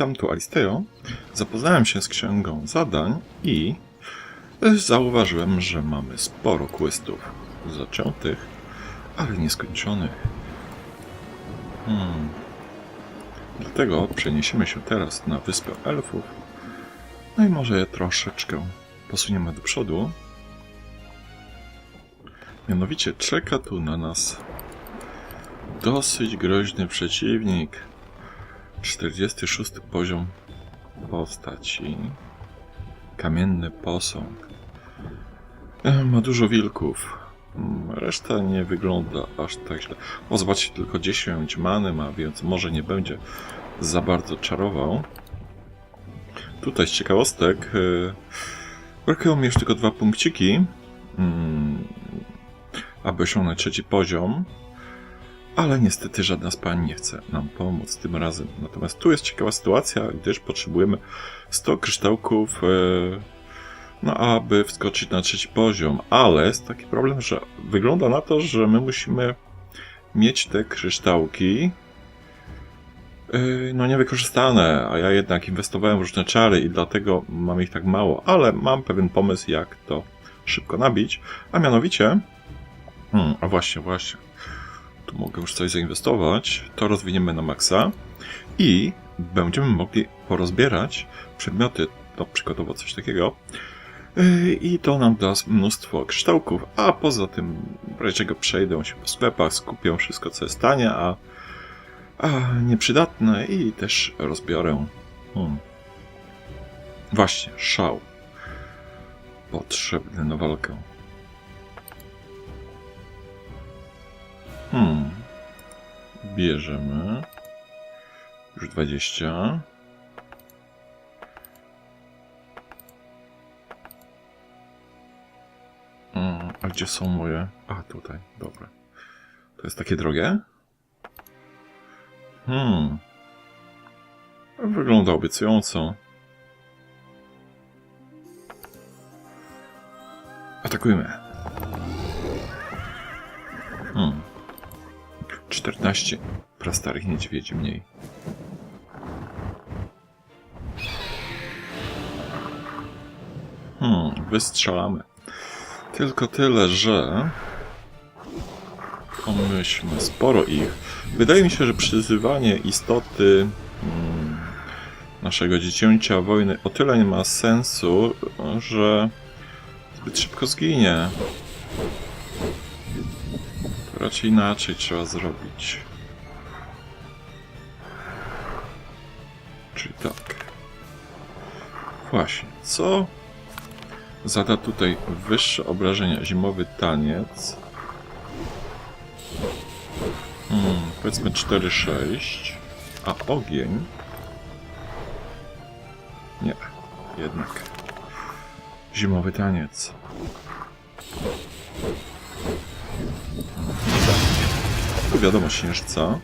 Witam, tu Alisteo. Zapoznałem się z księgą zadań i e, zauważyłem, że mamy sporo questów zaczętych, ale nieskończonych. Hmm. Dlatego przeniesiemy się teraz na Wyspę Elfów. No i może je troszeczkę posuniemy do przodu. Mianowicie czeka tu na nas dosyć groźny przeciwnik. 46 poziom postaci. Kamienny posąg. Ma dużo wilków. Mm, Reszta nie wygląda aż tak źle. O, zobaczcie, tylko 10 many ma, więc może nie będzie za bardzo czarował. Tutaj z ciekawostek. Brakują mi już tylko dwa punkciki, mm, aby osiągnąć trzeci poziom. Ale niestety żadna z pań nie chce nam pomóc tym razem. Natomiast tu jest ciekawa sytuacja, gdyż potrzebujemy 100 kryształków, e, no aby wskoczyć na trzeci poziom. Ale jest taki problem, że wygląda na to, że my musimy mieć te kryształki e, no niewykorzystane, a ja jednak inwestowałem w różne czary i dlatego mam ich tak mało, ale mam pewien pomysł, jak to szybko nabić, a mianowicie, hmm, a właśnie, właśnie, tu mogę już coś zainwestować, to rozwiniemy na maksa i będziemy mogli porozbierać przedmioty, no przykładowo coś takiego, Yy, i to nam da mnóstwo kształków, a poza tym czego przejdę się po sklepach, skupię wszystko co jest tanie, a, a nieprzydatne i też rozbiorę. Hmm. Właśnie, szał. Potrzebny na walkę. Hmm. Bierzemy. Już 20. Mm, a gdzie są moje? A, tutaj, dobra. To jest takie drogie? Hmm. Wygląda obiecująco. Atakujmy. 14 prastarych niedźwiedzi mniej. Hmm, wystrzelamy. Tylko tyle, że... Pomyślmy, sporo ich. Wydaje mi się, że przyzywanie istoty hmm, naszego dziecięcia wojny o tyle nie ma sensu, że zbyt szybko zginie. Raczej inaczej trzeba zrobić. Czyli tak. Właśnie, co zada tutaj wyższe obrażenia? Zimowy taniec. Hmm, powiedzmy 4-6. A ogień? Nie, jednak. Zimowy taniec. Wiadomo, śnieżca.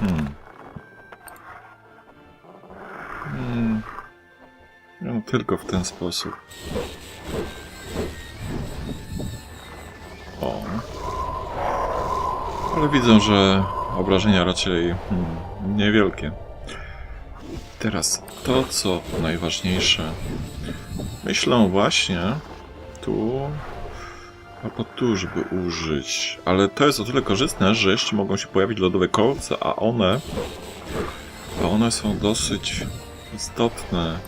Hmm. Hmm. No, tylko w ten sposób. O. Ale widzę, że obrażenia raczej hmm, niewielkie. Teraz to, co najważniejsze. Myślę właśnie tu albo tu, żeby użyć. Ale to jest o tyle korzystne, że jeszcze mogą się pojawić lodowe kolce, a one... A one są dosyć istotne.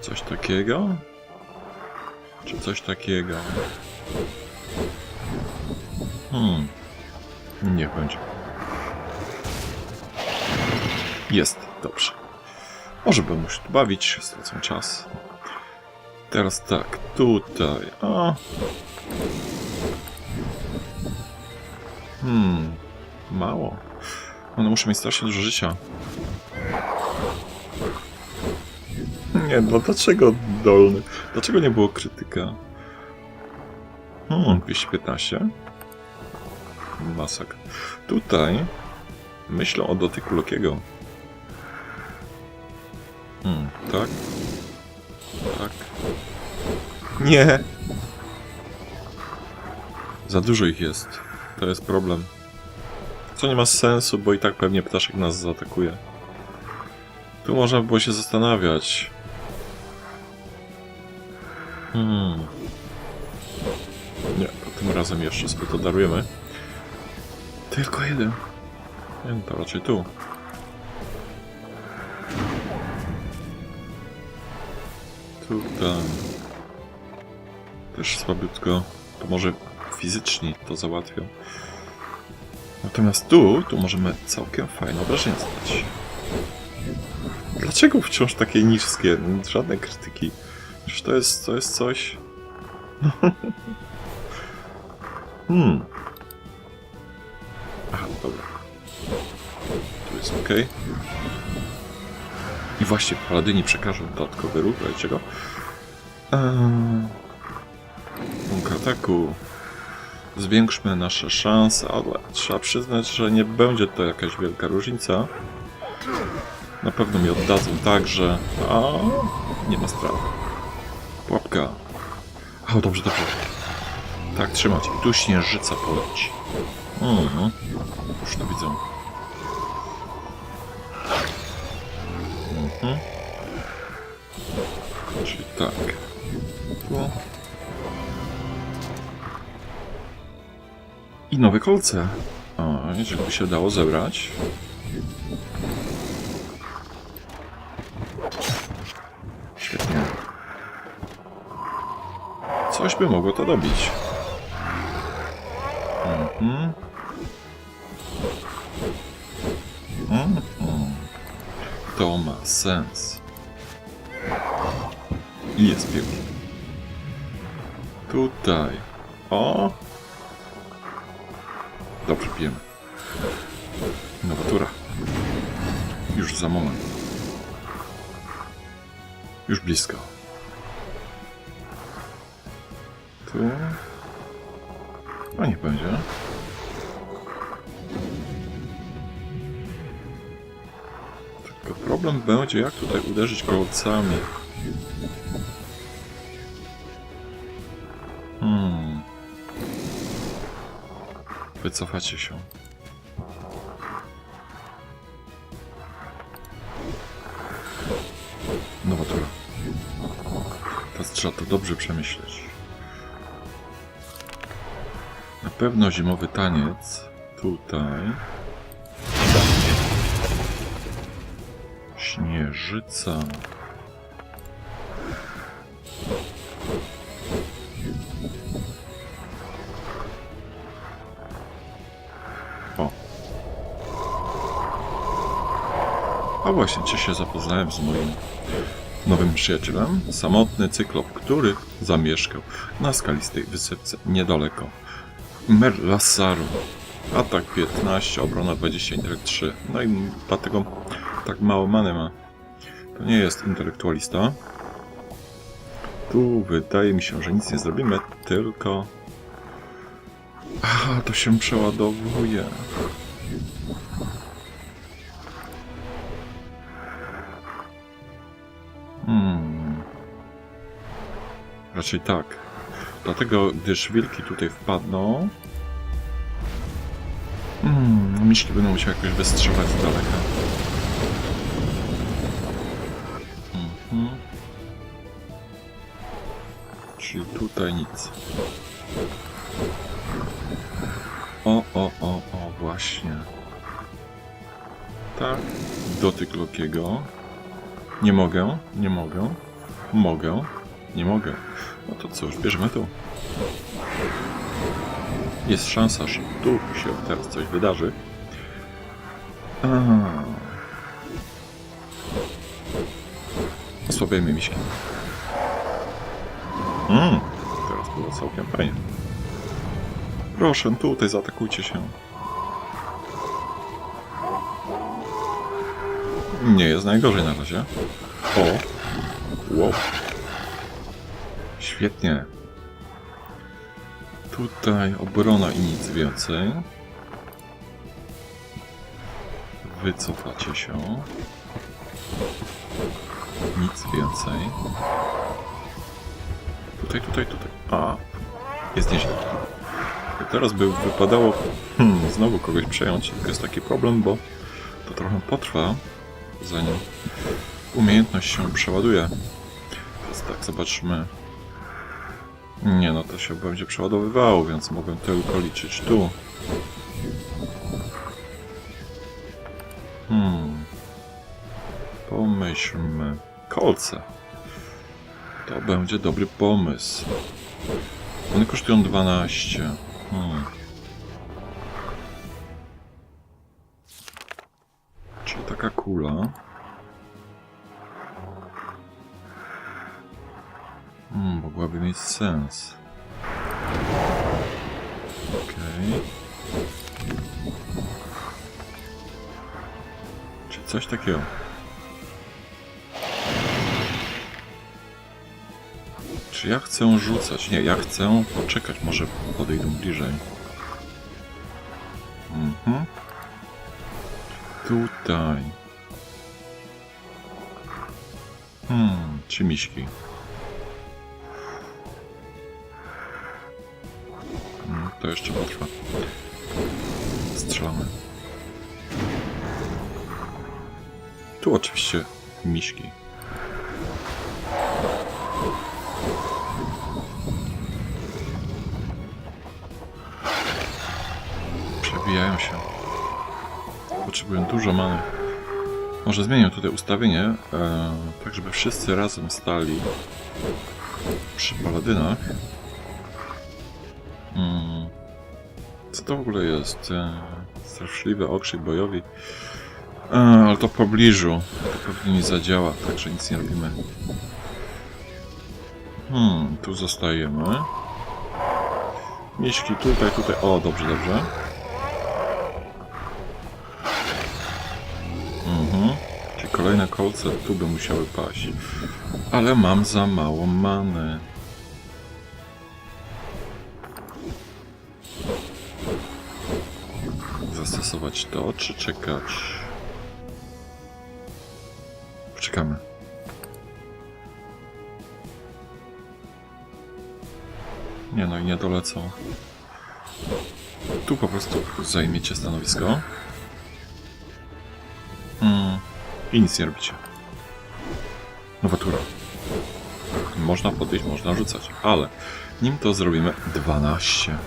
Coś takiego? Czy coś takiego? Hmm. Niech będzie. Jest, dobrze. Może będę się tu bawić, stracę czas. Teraz tak, tutaj. O. Hmm, mało. One muszą mieć strasznie dużo życia. Nie, no dlaczego dolny? Dlaczego nie było krytyka? Hmm, 215. Masak. Tutaj myślę o dotyku Lokiego. Hmm, tak. Tak. Nie! Za dużo ich jest. To jest problem. Co nie ma sensu, bo i tak pewnie ptaszek nas zaatakuje. Tu można by było się zastanawiać. Hmm. Nie, tym razem jeszcze sobie to darujemy. Tylko jeden. Nie, to raczej tu. Tutaj. Też słabiutko. To może fizycznie to załatwią. Natomiast tu, tu możemy całkiem fajne obrażenia zadać. Dlaczego wciąż takie niskie? Żadne krytyki. To jest, to jest coś... hmm. Aha, dobra. Tu jest ok. I właśnie paladyni przekażą dodatkowy ruch, wiecie go? Eee... Ataku. Zwiększmy nasze szanse, ale trzeba przyznać, że nie będzie to jakaś wielka różnica. Na pewno mi oddadzą tak, że... A, nie ma sprawy. Pułapka. O, dobrze, dobrze. Tak, trzymać. I tu śnieżyca poleci. Mhm. Już to widzę. Mhm. Czyli tak. Tu. I nowe kolce. O, jeżeli by się dało zebrać. Świetnie. Coś by mogło to dobić. Mhm. Sens. I jest pięknie. Tutaj. O! Dobrze, pijemy. Nowatura. Już za moment. Już blisko. Tu. A niech będzie. Problem będzie, jak tutaj uderzyć kolcami. Hmm. Wycofacie się. Nowatura. Teraz trzeba to dobrze przemyśleć. Na pewno zimowy taniec tutaj. Śnieżyca. O. A właśnie, czy się zapoznałem z moim nowym przyjacielem? Samotny cyklop, który zamieszkał na skalistej wysepce niedaleko Merlassaru. Atak 15, obrona 20, intelekt 3. No i dlatego tak mało many ma. To nie jest intelektualista. Tu wydaje mi się, że nic nie zrobimy, tylko... Aha, to się przeładowuje. Hmm. Raczej tak. Dlatego, gdyż wilki tutaj wpadną... Hmm, miśki będą musiały jakoś wystrzeliwać z daleka. Tutaj nic. O, o, o, o, właśnie. Tak, dotyk Lokiego. Nie mogę, nie mogę. Mogę, nie mogę. No to cóż, bierzemy tu. Jest szansa, że tu się teraz coś wydarzy. A. Osłabiajmy miśki. Mm, teraz było całkiem fajnie. Proszę, tutaj zaatakujcie się. Nie jest najgorzej na razie. O! Wow. Świetnie. Tutaj obrona i nic więcej. Wycofacie się. Nic więcej. Tutaj, tutaj, tutaj. A, jest nieźle. Teraz by wypadało hmm, znowu kogoś przejąć, tylko jest taki problem, bo to trochę potrwa, zanim umiejętność się przeładuje. Więc tak, zobaczmy. Nie no, to się będzie przeładowywało, więc mogę tylko liczyć tu. Hmm. Pomyślmy. Kolce. To będzie dobry pomysł. One kosztują 12. Hmm. Czyli taka kula. Hmm, mogłaby mieć sens. Okej. Czy coś takiego? Czy ja chcę rzucać? Nie, ja chcę poczekać, może podejdą bliżej. Mhm. Tutaj. Hmm, trzy miśki. Hmm, to jeszcze potrwa. Strzelamy. Tu oczywiście miśki. Przebijają się. Potrzebują dużo many. Może zmienię tutaj ustawienie, e, tak żeby wszyscy razem stali przy paladynach. Mm. Co to w ogóle jest? E, straszliwy okrzyk bojowy. E, ale to w pobliżu. To pewnie nie zadziała, także nic nie robimy. Hmm, tu zostajemy. Miśki tutaj, tutaj. O, dobrze, dobrze. Kolejne kolce tu by musiały paść. Ale mam za mało many. Zastosować to, czy czekać? Poczekamy. Nie no i nie dolecą. Tu po prostu zajmiecie stanowisko. I nic nie robicie. Nowatura. Można podejść, można rzucać, ale nim to zrobimy 12.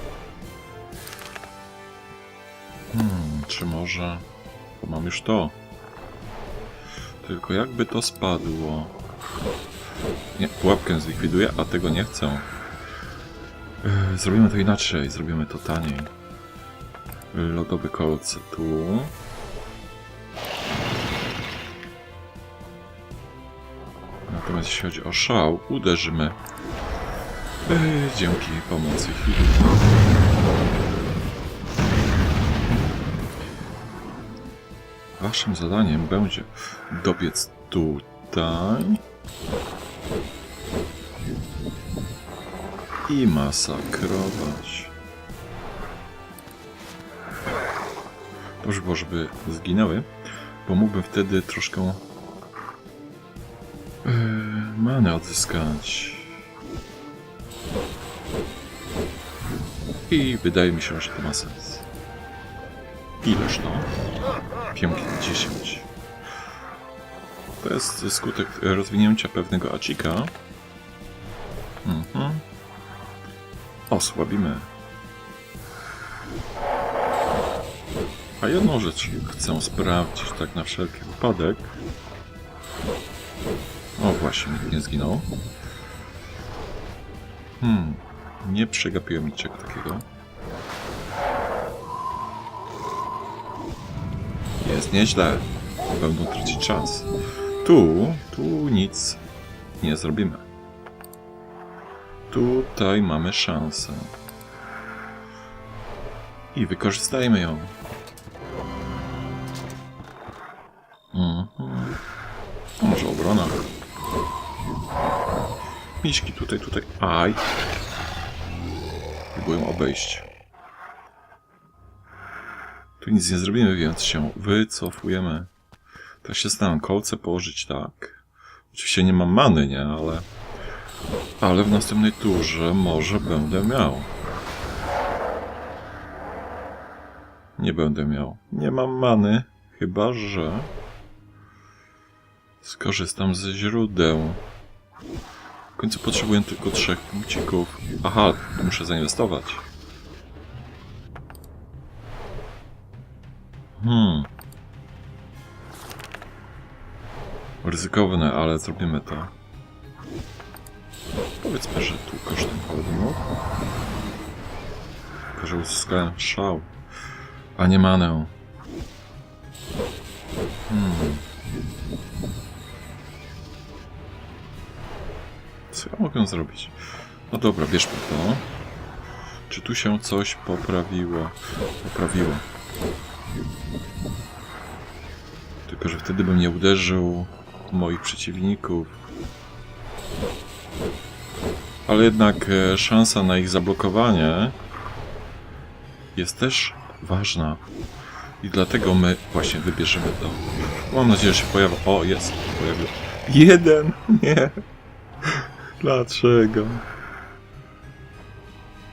Hmm, czy może... Mam już to. Tylko jakby to spadło... Nie, pułapkę zlikwiduję, a tego nie chcę. Yy, Zrobimy to inaczej, zrobimy to taniej. Lodowe kolce tu. Jeśli chodzi o szał, uderzymy yy, dzięki pomocy chwili. Waszym zadaniem będzie dobiec tutaj i masakrować. Było, żeby zginęły, bo mógłbym wtedy troszkę manę odzyskać. I wydaje mi się, że to ma sens. Ileż to? Pięknie, 10. To jest skutek rozwinięcia pewnego acika. Mhm. Osłabimy. A jedną rzecz chcę sprawdzić, tak na wszelki wypadek. O, właśnie, nie zginął. Hmm, nie przegapiłem niczego takiego. Jest nieźle. Będą tracić czas. Tu, tu nic nie zrobimy. Tutaj mamy szansę. I wykorzystajmy ją. Miśki tutaj, tutaj. Aj. Próbują obejść. Tu nic nie zrobimy, więc się wycofujemy. To się staram kolce położyć tak. Oczywiście nie mam many, nie? Ale... Ale w następnej turze może będę miał. Nie będę miał. Nie mam many, chyba że skorzystam ze źródeł. W końcu potrzebuję tylko trzech punkcików. Aha, muszę zainwestować. Hmm. Ryzykowne, ale zrobimy to. Powiedzmy, że tu kosztem paladynów. Tylko, że uzyskałem szał, a nie manę. Hmm. Co ja mogę zrobić? No dobra, bierzmy to. Czy tu się coś poprawiło? Poprawiło. Tylko, że wtedy bym nie uderzył moich przeciwników. Ale jednak e, szansa na ich zablokowanie jest też ważna. I dlatego my właśnie wybierzemy to. Mam nadzieję, że się pojawi. O, jest. Pojawił. Jeden! Nie. Dlaczego?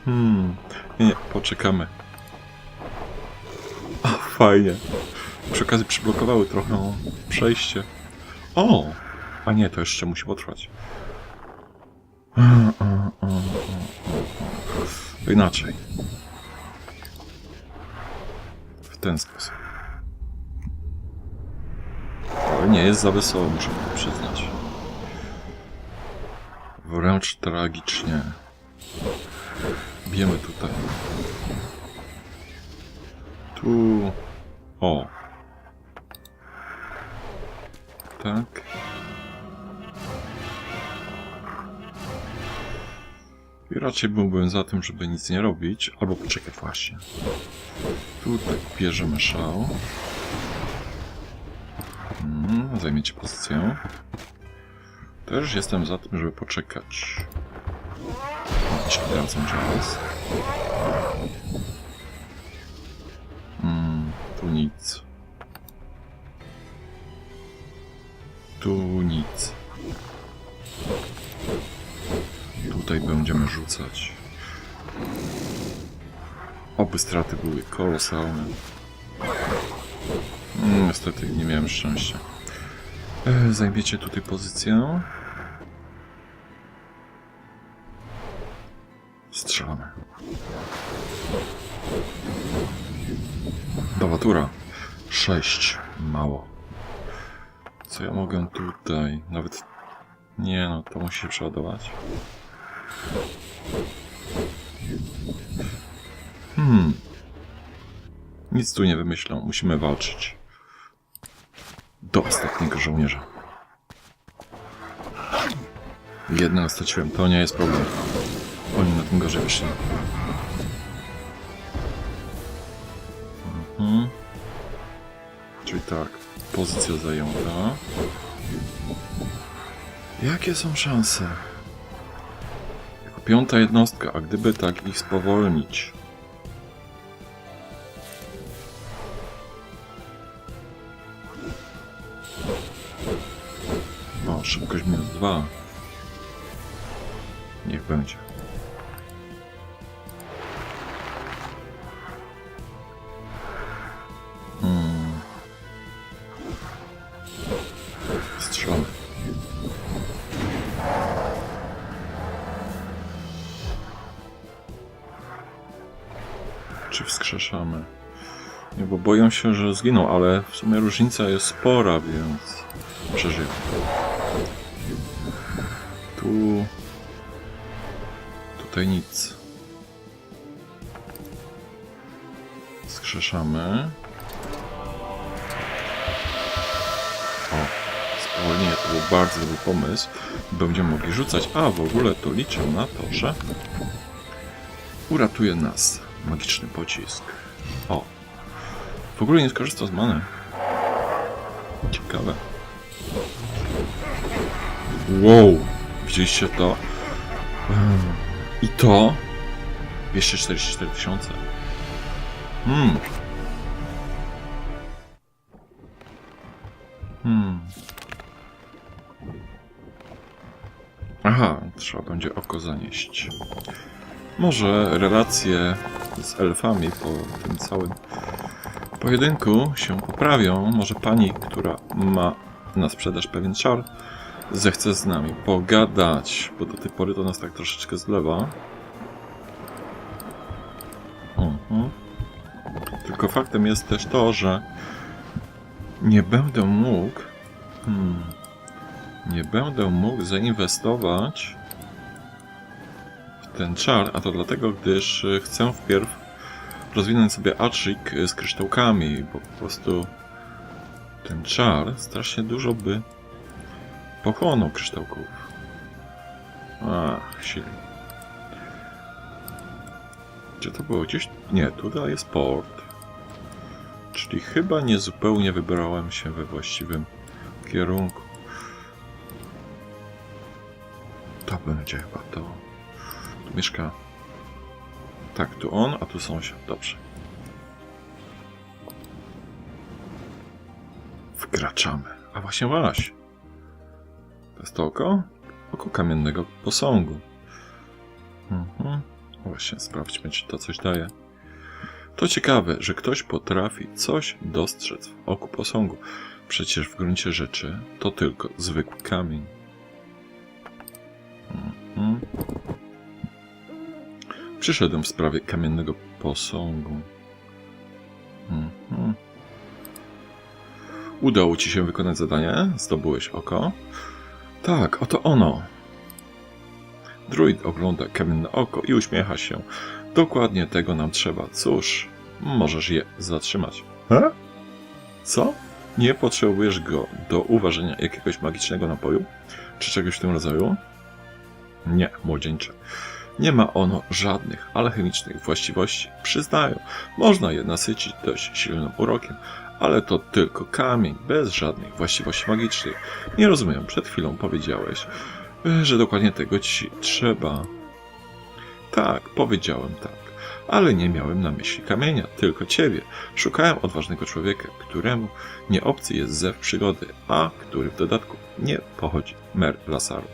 Hmm. Nie, nie, poczekamy. A, fajnie. Przy okazji przyblokowały trochę przejście. O! A nie, to jeszcze musi potrwać. Inaczej. W ten sposób. Ale nie jest za wesoło, muszę przyznać. Wręcz tragicznie. Bijemy tutaj. Tu. O. Tak. I raczej byłbym za tym, żeby nic nie robić, albo poczekać właśnie. Tutaj bierzemy szał. Mm, zajmiecie pozycję. Też jestem za tym, żeby poczekać. Ci tracą czas. Mm, tu nic. Tu nic. Tutaj będziemy rzucać. Oby straty były kolosalne. Mm, Niestety nie miałem szczęścia. E, Zajmiecie tutaj pozycję. Strzelamy. Dawatura. 6. Mało. Co ja mogę tutaj? Nawet... Nie no, to musi się przeładować. Hmm. Nic tu nie wymyślą. Musimy walczyć. Do ostatniego żołnierza. Jednego straciłem. To nie jest problem. Oni na tym gorzej wyszli. Mhm. Czyli tak, pozycja zajęta. Jakie są szanse? Jako piąta jednostka, a gdyby tak ich spowolnić? Dwa. Niech będzie. Hmm. Czy wskrzeszamy? Nie, bo boją się, że zginą, ale w sumie różnica jest spora, więc przeżyją. Tu... Tutaj nic. Skrzeszamy. O, spowolnienie to był bardzo dobry pomysł. Będziemy mogli rzucać, a w ogóle to liczę na to, że uratuje nas magiczny pocisk. O, w ogóle nie skorzystał z many. Ciekawe. Wow, widzieliście to? I to? 244 tysiące. Hmm. Hmm. Aha, trzeba będzie oko zanieść. Może relacje z elfami po tym całym pojedynku się poprawią. Może pani, która ma na sprzedaż pewien czar, zechce z nami pogadać, bo do tej pory to nas tak troszeczkę zlewa. Mhm. Tylko faktem jest też to, że nie będę mógł. Hmm, nie będę mógł zainwestować w ten czar, a to dlatego, gdyż y, chcę wpierw rozwinąć sobie atrzik z kryształkami, bo po prostu ten czar strasznie dużo by pochłonął kryształków. Ach, silnie. Gdzie to było? Gdzieś? Nie, tutaj jest port. Czyli chyba nie zupełnie wybrałem się we właściwym kierunku. To będzie chyba to. Tu mieszka. Tak, tu on, a tu sąsiad. Dobrze. Wkraczamy. A właśnie właśnie. Jest to oko? Oko kamiennego posągu. Mhm. Właśnie, sprawdźmy, czy to coś daje. To ciekawe, że ktoś potrafi coś dostrzec w oku posągu. Przecież w gruncie rzeczy to tylko zwykły kamień. Mhm. Przyszedłem w sprawie kamiennego posągu. Mhm. Udało ci się wykonać zadanie? Zdobyłeś oko? Tak, oto ono. Druid ogląda kamienne oko i uśmiecha się. Dokładnie tego nam trzeba. Cóż, możesz je zatrzymać. He? Co? Nie potrzebujesz go do uważania jakiegoś magicznego napoju? Czy czegoś w tym rodzaju? Nie, młodzieńcze. Nie ma ono żadnych alchemicznych właściwości. Przyznaję, można je nasycić dość silnym urokiem, ale to tylko kamień, bez żadnych właściwości magicznych. Nie rozumiem, przed chwilą powiedziałeś, że dokładnie tego ci trzeba. Tak, powiedziałem tak, ale nie miałem na myśli kamienia, tylko ciebie. Szukałem odważnego człowieka, któremu nie obcy jest zew przygody, a który w dodatku nie pochodzi mer lasaru.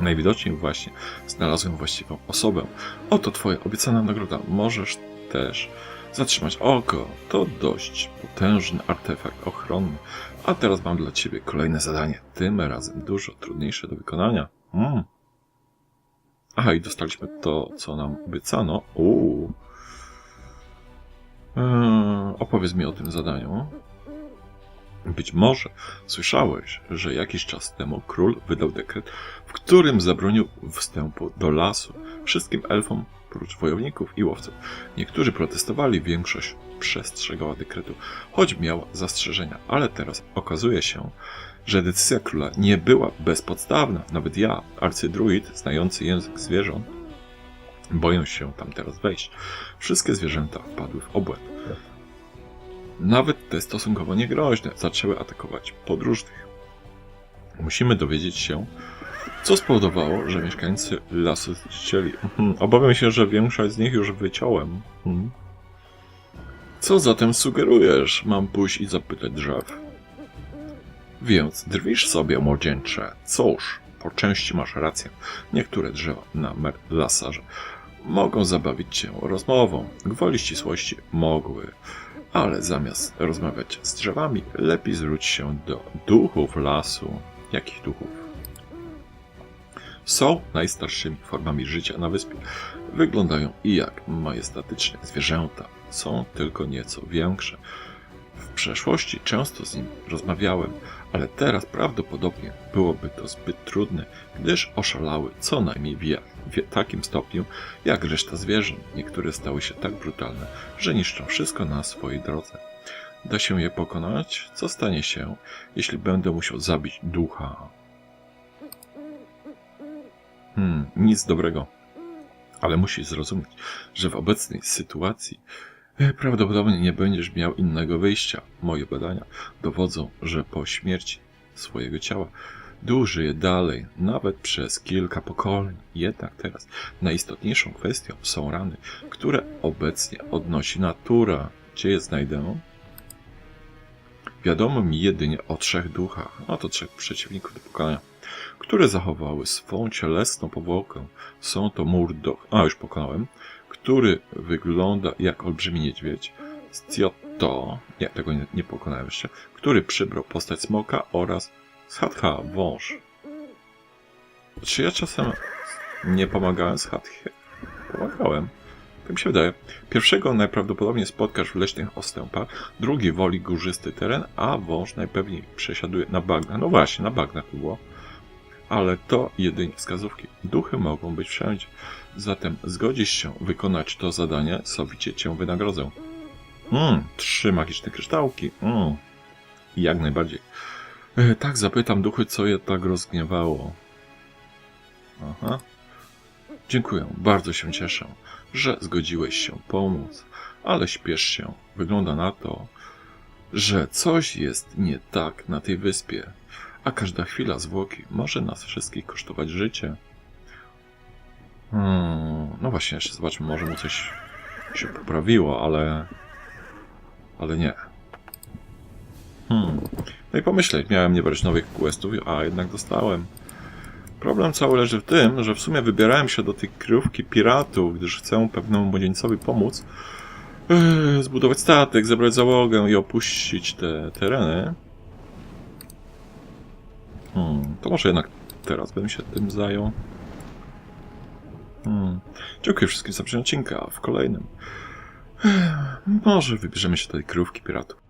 Najwidoczniej właśnie znalazłem właściwą osobę. Oto twoja obiecana nagroda. Możesz też zatrzymać oko. To dość potężny artefakt ochronny. A teraz mam dla ciebie kolejne zadanie. Tym razem dużo trudniejsze do wykonania. Mm. Aha, i dostaliśmy to, co nam obiecano. Uuu. Eee, opowiedz mi o tym zadaniu. Być może słyszałeś, że jakiś czas temu król wydał dekret, w którym zabronił wstępu do lasu wszystkim elfom, prócz wojowników i łowców. Niektórzy protestowali, większość przestrzegała dekretu, choć miała zastrzeżenia, ale teraz okazuje się, że decyzja króla nie była bezpodstawna. Nawet ja, arcydruid, znający język zwierząt, boję się tam teraz wejść. Wszystkie zwierzęta wpadły w obłęd. Nawet te stosunkowo niegroźne zaczęły atakować podróżnych. Musimy dowiedzieć się, co spowodowało, że mieszkańcy lasu zniszczyli. Mhm, Obawiam się, że większość z nich już wyciąłem. Mhm. Co zatem sugerujesz? Mam pójść i zapytać drzew. Więc drwisz sobie, młodzieńcze. Cóż, po części masz rację. Niektóre drzewa na lasarze mogą zabawić cię rozmową. Gwoli ścisłości mogły. Ale zamiast rozmawiać z drzewami, lepiej zwróć się do duchów lasu. Jakich duchów? Są najstarszymi formami życia na wyspie. Wyglądają i jak majestatyczne zwierzęta. Są tylko nieco większe. W przeszłości często z nim rozmawiałem, ale teraz prawdopodobnie byłoby to zbyt trudne, gdyż oszalały co najmniej w, takim stopniu, jak reszta zwierząt. Niektóre stały się tak brutalne, że niszczą wszystko na swojej drodze. Da się je pokonać? Co stanie się, jeśli będę musiał zabić ducha? Hmm, nic dobrego. Ale musisz zrozumieć, że w obecnej sytuacji e, prawdopodobnie nie będziesz miał innego wyjścia. Moje badania dowodzą, że po śmierci swojego ciała duch żyje dalej, nawet przez kilka pokoleń. Jednak teraz najistotniejszą kwestią są rany, które obecnie odnosi natura. Gdzie je znajdę? Wiadomo mi jedynie o trzech duchach, no to trzech przeciwników do pokonania, które zachowały swą cielesną powłokę. Są to Murdoch, a już pokonałem, który wygląda jak olbrzymi niedźwiedź. Stiotto, nie, tego nie, nie pokonałem jeszcze, który przybrał postać smoka oraz Shatha, wąż. Czy ja czasem nie pomagałem Shatchie? Pomagałem. Tak mi się wydaje. Pierwszego najprawdopodobniej spotkasz w leśnych ostępach, drugi woli górzysty teren, a wąż najpewniej przesiaduje na bagnach. No właśnie, na bagnach było. Ale to jedynie wskazówki. Duchy mogą być wszędzie. Zatem zgodzisz się wykonać to zadanie, sowicie cię wynagrodzę. Mm, trzy magiczne kryształki. Mm, jak najbardziej. E, tak zapytam duchy, co je tak rozgniewało. Aha. Dziękuję, bardzo się cieszę, że zgodziłeś się pomóc, ale śpiesz się. Wygląda na to, że coś jest nie tak na tej wyspie, a każda chwila zwłoki może nas wszystkich kosztować życie. Hmm, no właśnie, jeszcze zobaczmy, może mu coś się poprawiło, ale... ale nie. Hmm. No i pomyśleć, miałem nie brać nowych questów, a jednak dostałem. Problem cały leży w tym, że w sumie wybierałem się do tej kryjówki piratów, gdyż chcę pewnemu młodzieńcowi pomóc yy, zbudować statek, zebrać załogę i opuścić te tereny. Hmm, to może jednak teraz bym się tym zajął. Hmm. Dziękuję wszystkim za przyjęcie odcinka. W kolejnym. Może wybierzemy się do tej kryjówki piratów.